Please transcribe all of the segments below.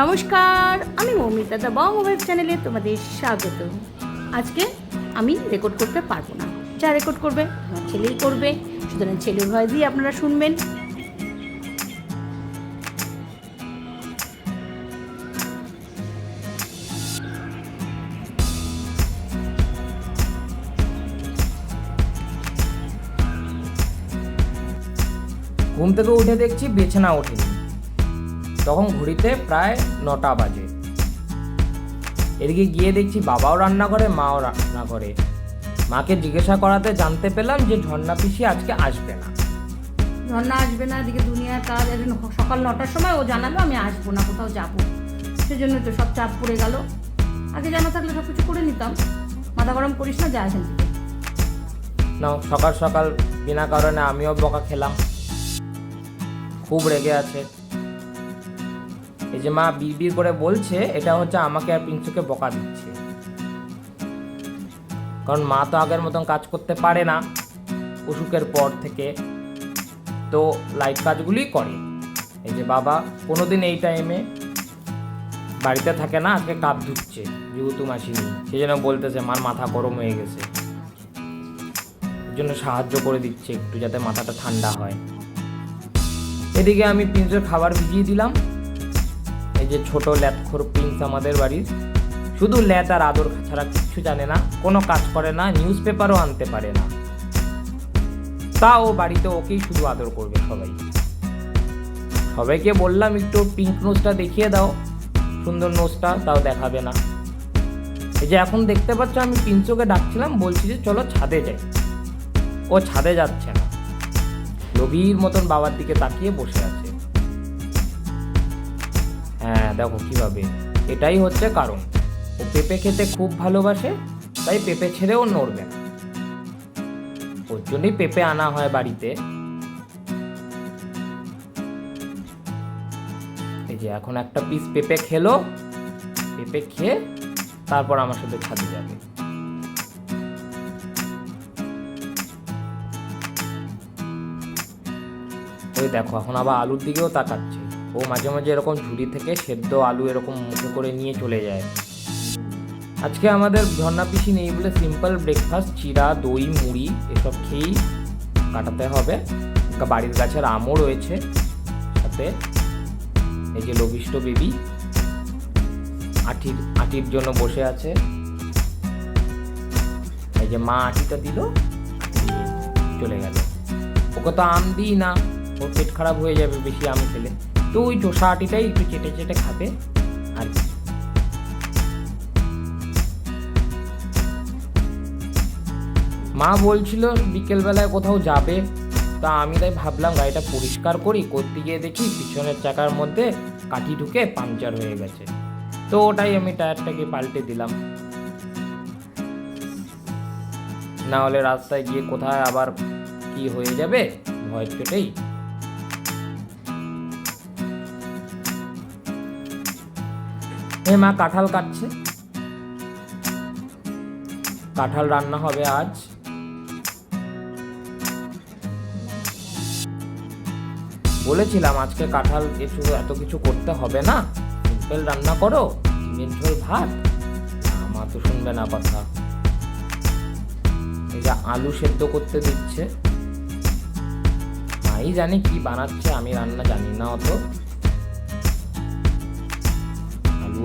নমস্কার, আমি মৌমিতা দা বং ওয়েব চ্যানেলে তোমাদের স্বাগত। আজকে আমি রেকর্ড করতে পারব না। যা রেকর্ড করবে আমার ছেলেই করবে, সুতরাং ছেলের ভয়েসই আপনারা শুনবেন। ঘুম থেকে উঠে দেখছি, বিছানা ওঠেনি। তখন ঘড়িতে প্রায় নটা বাজে। এদিকে গিয়ে দেখছি বাবাও রান্না করে মাও রান্না করে। মাকে জিজ্ঞাসা করাতে জানতে পেলাম যে ঝর্ণা পিসি আজকে আসবে না। ঝর্ণা আসবে না এদিকে দুনিয়ার কাজ একদিন সকাল নটার সময় ও জানালো আমি আসব না কোথাও যাব। সেজন্য তো সব চাপ পড়ে গেল। আগে জানা থাকলে সব কিছু করে নিতাম। মাথা গরম করিস না যা এখান থেকে। নাও সকাল সকাল বিনা কারণে আমিও বকা খেলাম। খুব রেগে আছে। এই যে মা বিড় করে বলছে, এটা হচ্ছে আমাকে আর পিঞ্চুকে বকা দিচ্ছে। কারণ মা তো আগের মতন কাজ করতে পারে না অসুখের পর থেকে। তো লাইট কাজগুলি করে। এই যে বাবা কোনোদিন এই টাইমে বাড়িতে থাকে না, আজকে কাপ ধুচ্ছে যেহেতু মাসিনি সেই জন্য বলতেছে, মার মাথা গরম হয়ে গেছে। জন্য সাহায্য করে দিচ্ছে একটু যাতে মাথাটা ঠান্ডা হয়। এদিকে আমি প্রিন্সের খাবার ভিজিয়ে দিলাম। যে ছোট ল্যাথখোর প্রিন্স আমাদের বাড়ির, শুধু ল্যাথ আর আদর ছাড়া কিচ্ছু জানে না, কোনো কাজ করে না নিউজ পেপারও আনতে পারে না। তাও বাড়িতে ওকেই শুধু আদর করবে সবাই। সবাইকে বললাম, একটু পিঙ্ক নোজটা দেখিয়ে দাও। সুন্দর নোজটা তাও দেখাবে না। এই যে এখন দেখতে পাচ্ছ, আমি পিঞ্চোকে ডাকছিলাম, বলছি যে চলো ছাদে যাই। ও ছাদে যাচ্ছে না। গভীর মতন বাবার দিকে তাকিয়ে বসে আছে। হ্যাঁ দেখো কীভাবে। এটাই হচ্ছে কারণ। ও পেঁপে খেতে খুব ভালোবাসে, তাই পেঁপে ছেড়েও নড়বে না। ওর জন্যই পেঁপে আনা হয় বাড়িতে। এই যে এখন একটা পিস পেঁপে খেলো, পেঁপে খেয়ে তারপর আমার সাথে ছাদে যাবে। ওই দেখো, এখন আবার আলুর দিকেও তাকাচ্ছে। ও মাঝে মাঝে এরকম ঝুড়ি থেকে সেদ্ধ আলু এরকম মুখে করে নিয়ে চলে যায়। আজকে আমাদের ঝর্ণা পিসি নেই বলে সিম্পল ব্রেকফাস্ট চিরা, দই, মুড়ি এসব খেয়েই কাটাতে হবে। বাড়ির গাছের আমও রয়েছে সাথে, এই যে লবিষ্ট বেবি। আটির আটির জন্য বসে আছে। এই যে মা আটিটা দিল চলে গেল। ওকে তো আম দিই না, ওর পেট খারাপ হয়ে যাবে বেশি আম খেলে। তো ওই চোষা আটিটাই একটু চেটে চেটে খাবে। আর কি মা বলছিল বিকেলবেলায় কোথাও যাবে। তা আমি তাই ভাবলাম গাড়িটা পরিষ্কার করি করতে গিয়ে দেখি পিছনের চাকার মধ্যে কাঠি ঢুকে পাংচার হয়ে গেছে। তো ওটাই আমি টায়ারটাকে পাল্টে দিলাম। না হলে রাস্তায় গিয়ে কোথায় আবার কি হয়ে যাবে ভয়ের চোটেই। এ মা কাঁঠাল কাটছে। কাঁঠাল রান্না হবে আজ। বলেছিলাম আজকে কাঁঠাল কিছু এত কিছু করতে হবে না। সিম্পল রান্না করো, ডিমের ঝোল, ভাত। মা তো শুনবে না কথা। এই যে আলু সেদ্ধ করতে দিচ্ছে। মাই জানে কি বানাচ্ছে, আমি রান্না জানি না অত।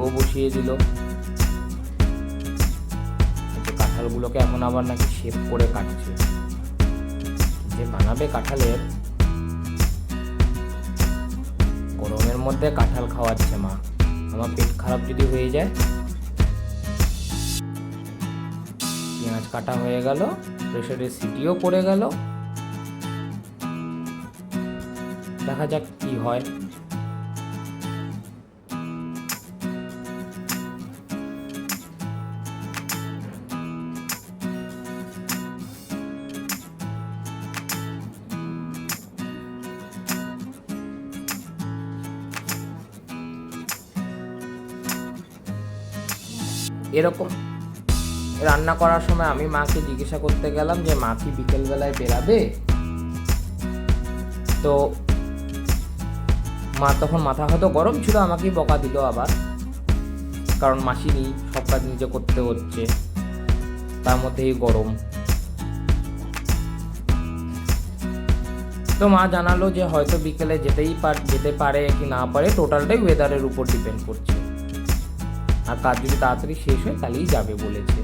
আলুও বসিয়ে দিল। কাঁঠালগুলোকে এখন আবার নাকি শেপ করে কাটছে। যে বানাবে কাঁঠালের, গরমের মধ্যে কাঁঠাল খাওয়াচ্ছে মা। আমার পেট খারাপ যদি হয়ে যায়, পেঁয়াজ কাটা হয়ে গেল প্রেশারের সিটিও পড়ে গেল। দেখা যাক কি হয়। এরকম। রান্না করার সময় আমি মাকে জিজ্ঞাসা করতে গেলাম যে, মা কি বিকেলবেলায় বেরাবে? তো মা তখন মাথা হয়তো গরম ছিল, আমাকেই বকা দিল আবার। কারণ মাসি নেই, সব কাজ নিজে করতে হচ্ছে। তার মধ্যেই গরম। তো মা জানালো যে, হয়তো বিকেলে যেতেই পার, যেতে পারে কি না পারে টোটালটাই ওয়েদারের উপর ডিপেন্ড করছে। আর কাজ যদি তাড়াতাড়ি শেষ হয় তাহলেই যাবে বলেছে।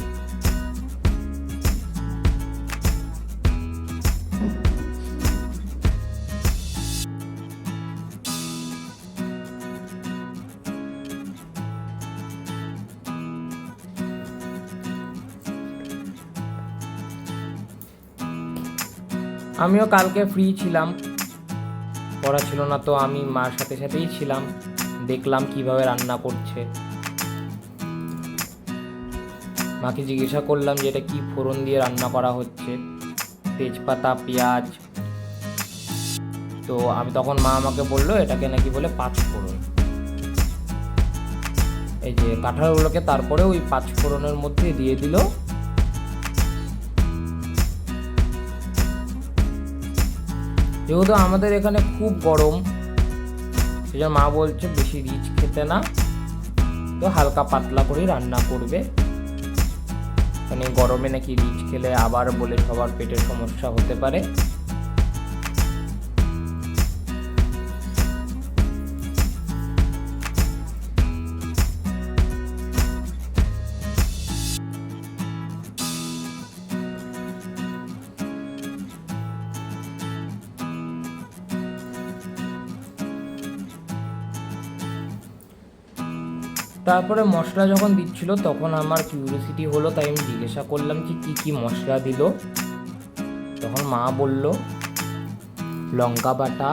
আমিও কালকে ফ্রি ছিলাম। পড়া ছিল না তো, আমি মার সাথে সাথেই ছিলাম। দেখলাম কীভাবে রান্না করছে। মাকে জিজ্ঞাসা করলাম যে এটা কি ফোড়ন দিয়ে রান্না করা হচ্ছে? তেজপাতা, পেঁয়াজ। তো আমি তখন মা আমাকে বলল, এটাকে নাকি বলে পাঁচ ফোড়ন। এই যে কাঁঠালগুলোকে তারপরে ওই পাঁচ ফোড়নের মধ্যে দিয়ে দিল। যেহেতু আমাদের এখানে খুব গরম সেই জন্য মা বলছে বেশি রিচ খেতে না। তো হালকা পাতলা করেই রান্না করবে। মানে গরমে নাকি রিচ খেলে আবার বলে সবার পেটের সমস্যা হতে পারে। তারপরে মশলা যখন দিচ্ছিল, তখন আমার কিউরিয়াসিটি হলো, তাই আমি জিজ্ঞাসা করলাম যে কী কী মশলা দিল। তখন মা বলল, লঙ্কা বাটা,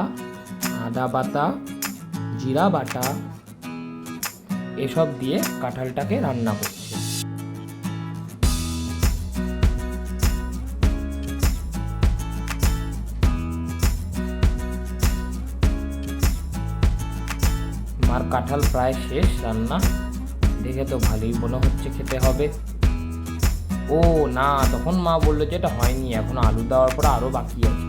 আদা বাটা, জিরা বাটা, এসব দিয়ে কাঁঠালটাকে রান্না করছে। কাঁঠাল প্রায় শেষ, রান্না দেখে তো ভালোই মনে হচ্ছে খেতে হবে। ও না, তখন মা বলল যে এটা হয়নি, এখন আলু দেওয়ার পর আরও বাকি আছে।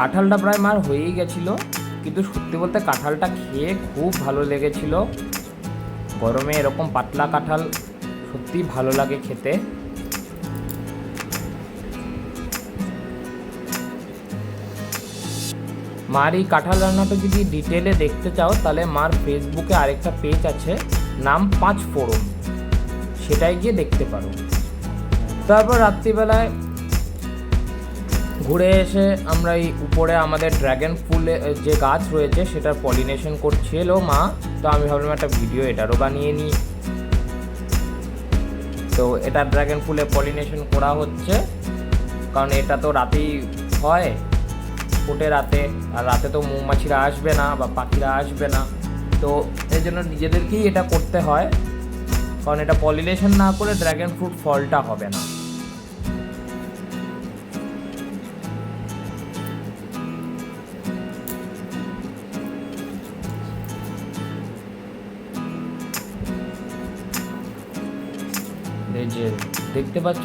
কাঁঠালটা প্রায় মার হয়েই গেছিল, কিন্তু সত্যি বলতে কাঁঠালটা খেয়ে খুব ভালো লেগেছিল। গরমে এরকম পাতলা কাঁঠাল সত্যিই ভালো লাগে খেতে। মার এই কাঁঠাল রান্নাটা যদি ডিটেলে দেখতে চাও, তাহলে মার ফেসবুকে আরেকটা পেজ আছে, নাম পাঁচ ফোড়ন সেটাই গিয়ে দেখতে পারো। তারপর রাত্রিবেলায় ঘুরে এসে আমরা এই উপরে আমাদের ড্র্যাগন ফুলে যে গাছ রয়েছে, সেটার পলিনেশন করছিল মা, তো আমি ভাবলাম একটা ভিডিও এটারও বানিয়ে নিই। তো এটা ড্র্যাগন ফুলে পলিনেশন করা হচ্ছে। কারণ এটা তো রাতেই হয়। ফোটে রাতে। আর রাতে তো মৌমাছিরা আসবে না বা পাখিরা আসবে না। তো এই জন্য নিজেদেরকেই এটা করতে হয়। কারণ এটা পলিনেশন না করে ড্র্যাগন ফ্রুট ফলটা হবে না। এই যে দেখতে পাচ্ছ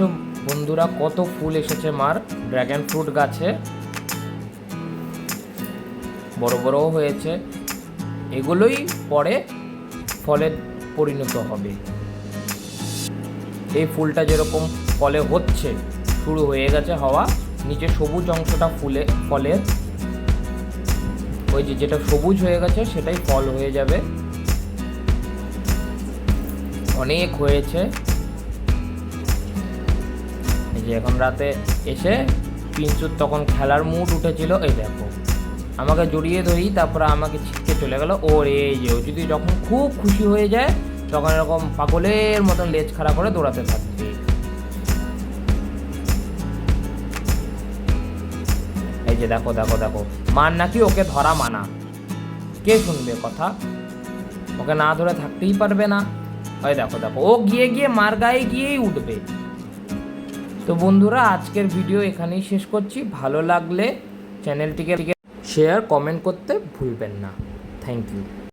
বন্ধুরা কত ফুল এসেছে মার ড্র্যাগন ফ্রুট গাছে। বড় বড়ও হয়েছে। এগুলোই পরে ফলে পরিণত হবে। এই ফুলটা যেরকম ফলে হচ্ছে, শুরু হয়ে গেছে হওয়া, নিচে সবুজ অংশটা ফুলে ফলের ওই যে যেটা সবুজ হয়ে গেছে, সেটাই ফল হয়ে যাবে। অনেক হয়েছে। যে এখন রাতে এসে পিঞ্চুর তখন খেলার মুড উঠেছিল, এই দেখো। আমাকে জড়িয়ে ধরি তারপরে আমাকে ছিটকে চলে গেল। ও রে, এই যে ও যদি যখন খুব খুশি হয়ে যায়, তখন এরকম পাগলের মতন লেজ খাড়া করে দৌড়াতে থাকবে। এই যে দেখো দেখো দেখো। মার নাকি ওকে ধরা মানা। কে শুনবে কথা? ওকে না ধরে থাকতেই পারবে না। ওই দেখো দেখো। ও গিয়ে গিয়ে মার গায়ে গিয়েই উঠবে। তো বন্ধুরা, আজকের ভিডিও এখানেই শেষ করছি। ভালো লাগলে চ্যানেলটিকে শেয়ার কমেন্ট করতে ভুলবেন না। Thank you